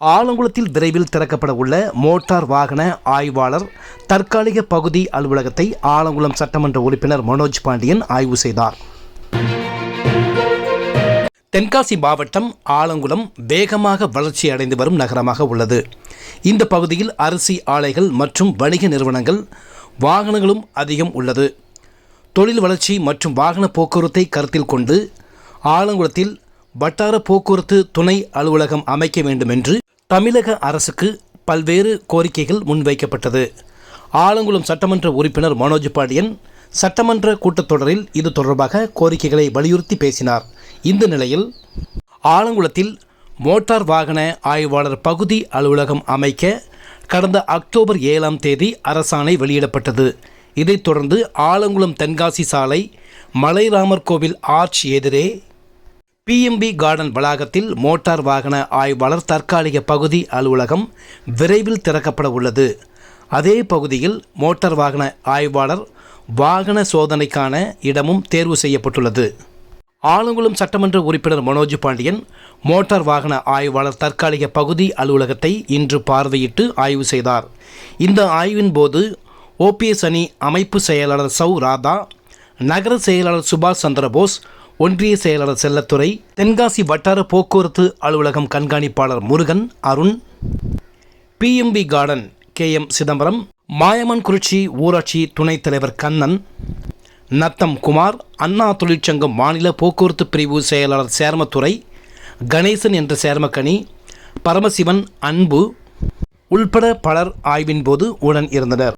ஆலங்குளத்தில் விரைவில் திறக்கப்பட உள்ள மோட்டார் வாகன ஆய்வாளர் தற்காலிக பகுதி அலுவலகத்தை ஆலங்குளம் சட்டமன்ற உறுப்பினர் மனோஜ் பாண்டியன் ஆய்வு செய்தார். தென்காசி மாவட்டம் ஆலங்குளம் வேகமாக வளர்ச்சி அடைந்து வரும் நகரமாக உள்ளது. இந்த பகுதியில் அரிசி ஆலைகள் மற்றும் வணிக நிறுவனங்கள் வாகனங்களும் அதிகம் உள்ளது. தொழில் வளர்ச்சி மற்றும் வாகன போக்குவரத்தை கருத்தில் கொண்டு ஆலங்குளத்தில் வட்டார போக்குவரத்து துணை அலுவலகம் அமைக்க வேண்டும் என்று தமிழக அரசுக்கு பல்வேறு கோரிக்கைகள் முன்வைக்கப்பட்டது. ஆலங்குளம் சட்டமன்ற உறுப்பினர் மனோஜ் பாண்டியன் சட்டமன்ற கூட்டத்தொடரில் இது தொடர்பாக கோரிக்கைகளை வலியுறுத்தி பேசினார். இந்த நிலையில் ஆலங்குளத்தில் மோட்டார் வாகன ஆய்வாளர் பகுதி அலுவலகம் அமைக்க கடந்த அக்டோபர் ஏழாம் தேதி அரசாணை வெளியிடப்பட்டது. இதைத் தொடர்ந்து ஆலங்குளம் தென்காசி சாலை மலைராமர் கோவில் ஆர்ச் எதிரே பிஎம்பி கார்டன் வளாகத்தில் மோட்டார் வாகன ஆய்வாளர் தற்காலிக பகுதி அலுவலகம் விரைவில் திறக்கப்பட உள்ளது. அதே பகுதியில் மோட்டார் வாகன ஆய்வாளர் வாகன சோதனைக்கான இடமும் தேர்வு செய்யப்பட்டுள்ளது. ஆலங்குளம் சட்டமன்ற உறுப்பினர் மனோஜ் பாண்டியன் மோட்டார் வாகன ஆய்வாளர் தற்காலிக பகுதி அலுவலகத்தை இன்று பார்வையிட்டு ஆய்வு செய்தார். இந்த ஆய்வின் போது ஓபிஎஸ் அணி அமைப்பு செயலாளர் சௌ ராதா நகர செயலாளர் சுபாஷ் சந்திரபோஸ் ஒன்றிய செயலாளர் செல்லத்துறை தென்காசி வட்டார போக்குவரத்து அலுவலகம் கண்காணிப்பாளர் Murugan Arun BMP garden K M Chidambaram Mayaman Kurichi ஊராட்சி துணைத் தலைவர் கண்ணன் நத்தம் குமார் அண்ணா தொழிற்சங்கம் மாநில போக்குவரத்து பிரிவு செயலாளர் சேர்மத்துறை கணேசன் என்ற சேர்மக்கணி பரமசிவன் அன்பு உள்பட பலர் ஆய்வின் போது உடன் இருந்தனர்.